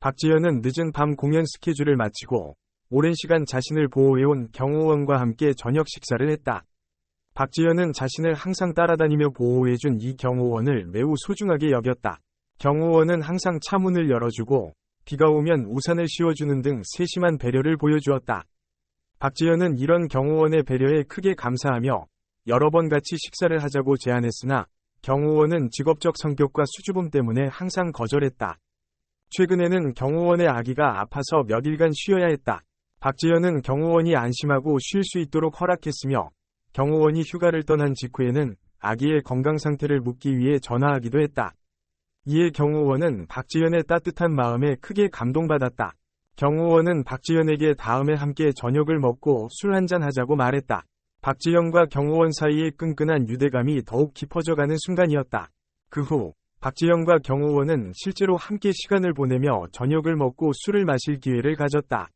박지현은 늦은 밤 공연 스케줄을 마치고 오랜 시간 자신을 보호해온 경호원과 함께 저녁 식사를 했다. 박지현은 자신을 항상 따라다니며 보호해준 이 경호원을 매우 소중하게 여겼다. 경호원은 항상 차문을 열어주고 비가 오면 우산을 씌워주는 등 세심한 배려를 보여주었다. 박지현은 이런 경호원의 배려에 크게 감사하며 여러 번 같이 식사를 하자고 제안했으나 경호원은 직업적 성격과 수줍음 때문에 항상 거절했다. 최근에는 경호원의 아기가 아파서 몇 일간 쉬어야 했다. 박지현은 경호원이 안심하고 쉴 수 있도록 허락했으며 경호원이 휴가를 떠난 직후에는 아기의 건강 상태를 묻기 위해 전화하기도 했다. 이에 경호원은 박지현의 따뜻한 마음에 크게 감동받았다. 경호원은 박지현에게 다음에 함께 저녁을 먹고 술 한잔 하자고 말했다. 박지현과 경호원 사이의 끈끈한 유대감이 더욱 깊어져가는 순간이었다. 그 후, 박지현과 경호원은 실제로 함께 시간을 보내며 저녁을 먹고 술을 마실 기회를 가졌다.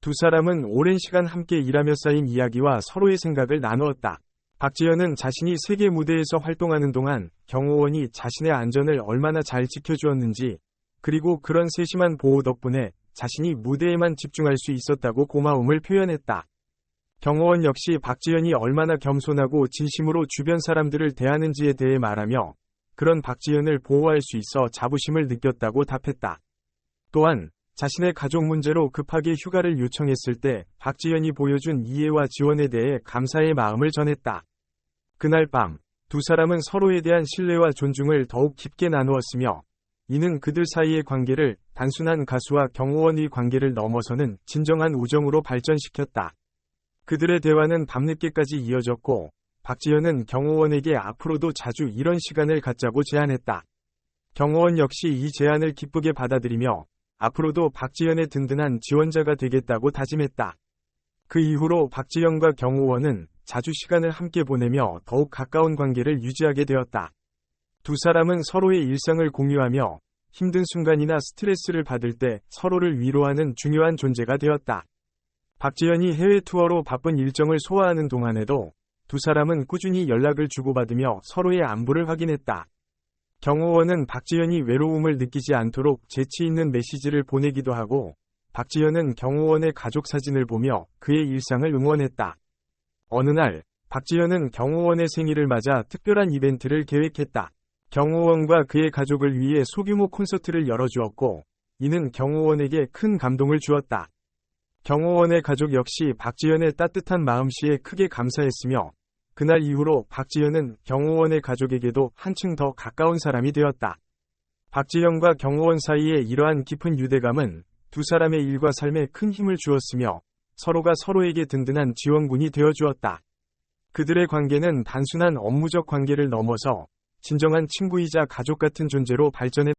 두 사람은 오랜 시간 함께 일하며 쌓인 이야기와 서로의 생각을 나누었다. 박지현은 자신이 세계 무대에서 활동하는 동안 경호원이 자신의 안전을 얼마나 잘 지켜주었는지, 그리고 그런 세심한 보호 덕분에 자신이 무대에만 집중할 수 있었다고 고마움을 표현했다. 경호원 역시 박지현이 얼마나 겸손하고 진심으로 주변 사람들을 대하는지에 대해 말하며 그런 박지현을 보호할 수 있어 자부심을 느꼈다고 답했다. 또한 자신의 가족 문제로 급하게 휴가를 요청했을 때 박지현이 보여준 이해와 지원에 대해 감사의 마음을 전했다. 그날 밤, 두 사람은 서로에 대한 신뢰와 존중을 더욱 깊게 나누었으며 이는 그들 사이의 관계를 단순한 가수와 경호원의 관계를 넘어서는 진정한 우정으로 발전시켰다. 그들의 대화는 밤늦게까지 이어졌고 박지현은 경호원에게 앞으로도 자주 이런 시간을 갖자고 제안했다. 경호원 역시 이 제안을 기쁘게 받아들이며 앞으로도 박지현의 든든한 지원자가 되겠다고 다짐했다. 그 이후로 박지현과 경호원은 자주 시간을 함께 보내며 더욱 가까운 관계를 유지하게 되었다. 두 사람은 서로의 일상을 공유하며 힘든 순간이나 스트레스를 받을 때 서로를 위로하는 중요한 존재가 되었다. 박지현이 해외 투어로 바쁜 일정을 소화하는 동안에도 두 사람은 꾸준히 연락을 주고받으며 서로의 안부를 확인했다. 경호원은 박지현이 외로움을 느끼지 않도록 재치 있는 메시지를 보내기도 하고 박지현은 경호원의 가족 사진을 보며 그의 일상을 응원했다. 어느 날 박지현은 경호원의 생일을 맞아 특별한 이벤트를 계획했다. 경호원과 그의 가족을 위해 소규모 콘서트를 열어주었고 이는 경호원에게 큰 감동을 주었다. 경호원의 가족 역시 박지현의 따뜻한 마음씨에 크게 감사했으며 그날 이후로 박지현은 경호원의 가족에게도 한층 더 가까운 사람이 되었다. 박지현과 경호원 사이의 이러한 깊은 유대감은 두 사람의 일과 삶에 큰 힘을 주었으며 서로가 서로에게 든든한 지원군이 되어 주었다. 그들의 관계는 단순한 업무적 관계를 넘어서 진정한 친구이자 가족 같은 존재로 발전했다.